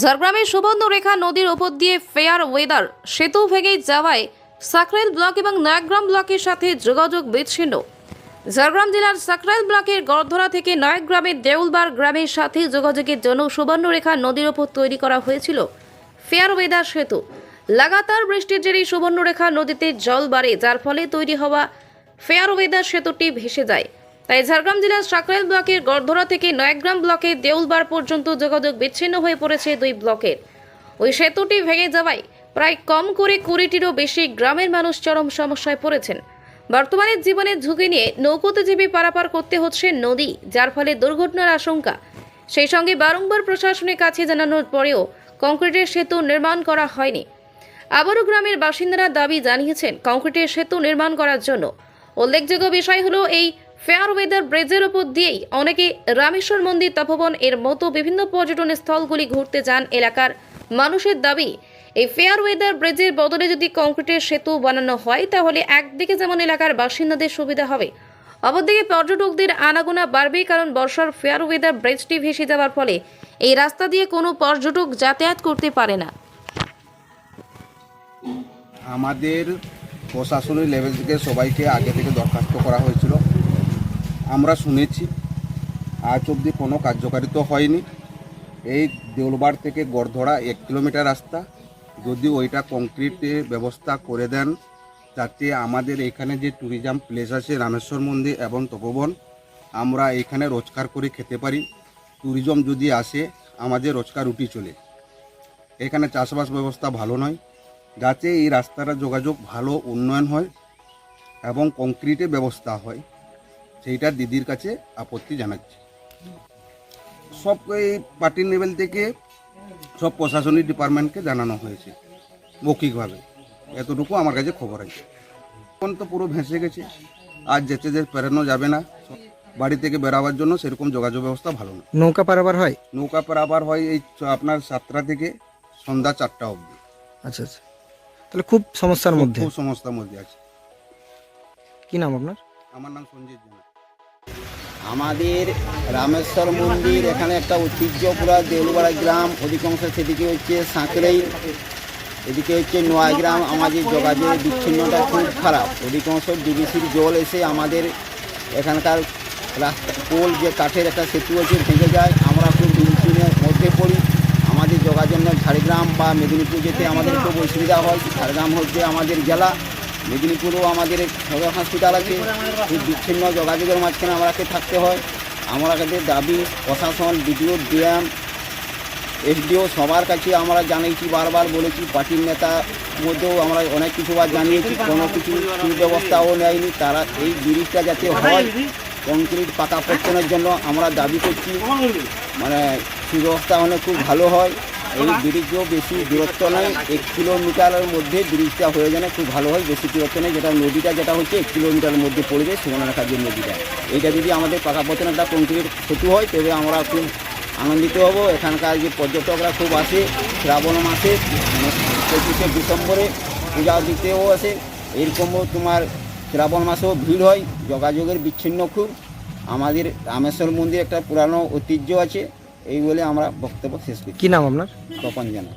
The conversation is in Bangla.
ঝাড়গ্রামের সুবর্ণরেখা নদীর ওপর দিয়ে ফেয়ার ওয়েদার, সেতু ভেঙে যাওয়ায় সাকরাইল ব্লক এবং নয়াগ্রাম ব্লকের সাথে যোগাযোগ বিচ্ছিন্ন। ঝাড়গ্রাম জেলার সাকরাইল ব্লকের গড়ধরা থেকে নয়াগ্রামের দেউলবার গ্রামের সাথে যোগাযোগের জন্য সুবর্ণরেখা নদীর ওপর তৈরি করা হয়েছিল ফেয়ার ওয়েদার সেতু। লাগাতার বৃষ্টির জেরে সুবর্ণরেখা নদীতে জল বাড়ে, যার ফলে তৈরি হওয়া ফেয়ার ওয়েদার সেতুটি ভেসে যায়। তাই ঝাড়গ্রাম জেলার সাকরাইল ব্লকের গড়ধরা থেকে নয়াগ্রাম ব্লকে দেউলবার পর্যন্ত যোগাযোগ বিচ্ছিন্ন হয়ে পড়েছে দুই ব্লকের। ওই সেতুটি ভেঙে যাওয়ায় প্রায় কম করে কুড়িটিরও বেশি গ্রামের মানুষ চরম সমস্যায় পড়েছেন। বর্তমানে জীবনের ঝুঁকি নিয়ে নৌকোতেজীবী পারাপার করতে হচ্ছে নদী, যার ফলে দুর্ঘটনার আশঙ্কা। সেই সঙ্গে বারংবার প্রশাসনের কাছে জানানোর পরেও কংক্রিটের সেতু নির্মাণ করা হয়নি। আবারও গ্রামের বাসিন্দারা দাবি জানিয়েছেন, কংক্রিটের সেতু নির্মাণ করার জন্য। উল্লেখযোগ্য বিষয় হলো এই ফেয়ার ওয়েদার ব্রিজের ওপর দিয়েই অনেকে রামেশ্বর মন্দির তপবন এর মতো বিভিন্ন পর্যটন স্থলগুলি ঘুরতে যান এলাকার মানুষের দাবি, এই ফেয়ার ওয়েদার ব্রিজের বদলে যদি কংক্রিটের সেতু বানানো হয়, তাহলে একদিকে যেমন এলাকার বাসিন্দাদের সুবিধা হবে, অপরদিকে পর্যটকদের আনাগোনা বাড়বে কারণ বর্ষার ফেয়ার ওয়েদার ব্রিজটি ভেসে যাওয়ার ফলে এই রাস্তা দিয়ে কোনো পর্যটক যাতায়াত করতে পারে না। আমাদের প্রশাসনিক লেভেল থেকে সবাইকে আগে থেকে দরখাস্ত করা হয়েছিল। আমরা শুনেছি, আজ অবধি কোনো কার্যকারিত হয়নি। এই দেউলবার থেকে গড়ধরা এক কিলোমিটার রাস্তা। যদি ওইটা কংক্রিটের ব্যবস্থা করে দেন যাতে আমাদের এখানে যে ট্যুরিজম প্লেস আছে, রামেশ্বর মন্দির এবং তপোবন, আমরা এখানে রোজগার করে খেতে পারি। ট্যুরিজম যদি আসে, আমাদের রোজগার উঠি চলে। এখানে চাষবাস ব্যবস্থা ভালো নয়। যাতে এই রাস্তাটা যোগাযোগ ভালো, উন্নয়ন হয় এবং কংক্রিটে ব্যবস্থা হয়। সেইটা দিদির কাছে আপত্তি জানাচ্ছি। সব এই পার্টির লেভেল থেকে সব প্রশাসনিক ডিপার্টমেন্টকে জানানো হয়েছে মৌখিকভাবে। এতটুকু আমার কাছে খবর আছে। এখন তো পুরো ভেসে গেছে। আর যেতে যে বেরোনো যাবে না বাড়ি থেকে বেরাবার জন্য সেরকম যোগাযোগ ব্যবস্থা ভালো না। নৌকা পারাবার হয়? নৌকা পারাবার হয় এই আপনার সাতটা থেকে সন্ধ্যা চারটা অবধি। আচ্ছা আচ্ছা। তাহলে খুব সমস্যার মধ্যে। খুব সমস্যার মধ্যে আছে। কি নাম আপনার? আমার নাম সঞ্জিত জানা। আমাদের রামেশ্বর মন্দির, এখানে একটা ঐতিহ্য পুরা দেউলপাড়া গ্রাম, অধিকাংশ সেদিকে হচ্ছে সাঁকড়াই, এদিকে হচ্ছে নোয়াগ্রাম আমাদের যোগাযোগের বিচ্ছিন্নতা খুব খারাপ। অধিকাংশ ডিবিসির জল এসে আমাদের এখানকার রাস্তা পোল যে কাঠের একটা সেতু আছে, ভেঙে যায়। আমরা খুব হিমশিমের মধ্যে পড়ি। আমাদের যোগাযোগ ঝাড়গ্রাম বা মেদিনীপুর যেতে আমাদের খুব অসুবিধা হয়। ঝাড়গ্রাম হচ্ছে আমাদের জেলা। মেদিনীপুরেও আমাদের সদর হসপিটাল আছে। এই বিচ্ছিন্ন যোগাযোগের মাঝখানে আমাকে থাকতে হয়। আমরা কাছে দাবি, প্রশাসন বিডিও ডিএম এসডিও সবার কাছে আমরা জানিয়েছি বারবার বলেছি, পার্টির নেতা মধ্যেও আমরা অনেক কিছু বার জানিয়েছি, কোনো কিছু সুব্যবস্থাও নেয়নি। তারা এই ব্রিজটা যাতে হয়, কংক্রিট পাকা পত্তনের জন্য আমরা দাবি করছি। মানে সুব্যবস্থা হলে খুব ভালো হয়। এই ব্রিজও বেশি দূরত্ব নেই এক কিলোমিটারের মধ্যে ব্রিজটা হয়ে গেলে খুব ভালো হয়, বেশি দূরত্ব নেই। যেটা নদীটা, যেটা হচ্ছে এক কিলোমিটারের মধ্যে পড়বে সুবর্ণরেখা যে নদীটা। এইটা যদি আমাদের পাকা পত্তন একটা কংক্রিট সেতু হয়, তবে আমরা খুব আনন্দিত হব। এখানকার যে পর্যটকরা খুব আসে, শ্রাবণ মাসে পঁচিশে ডিসেম্বরে পূজা দিতেও আসে। এরকমও তোমার শ্রাবণ মাসেও ভিড় হয়, যোগাযোগের বিচ্ছিন্ন খুব। আমাদের রামেশ্বর মন্দির একটা পুরানো ঐতিহ্য আছে। এই বলে আমরা বক্তব্য শেষ করছি। কি নাম আপনার? তপন জানা।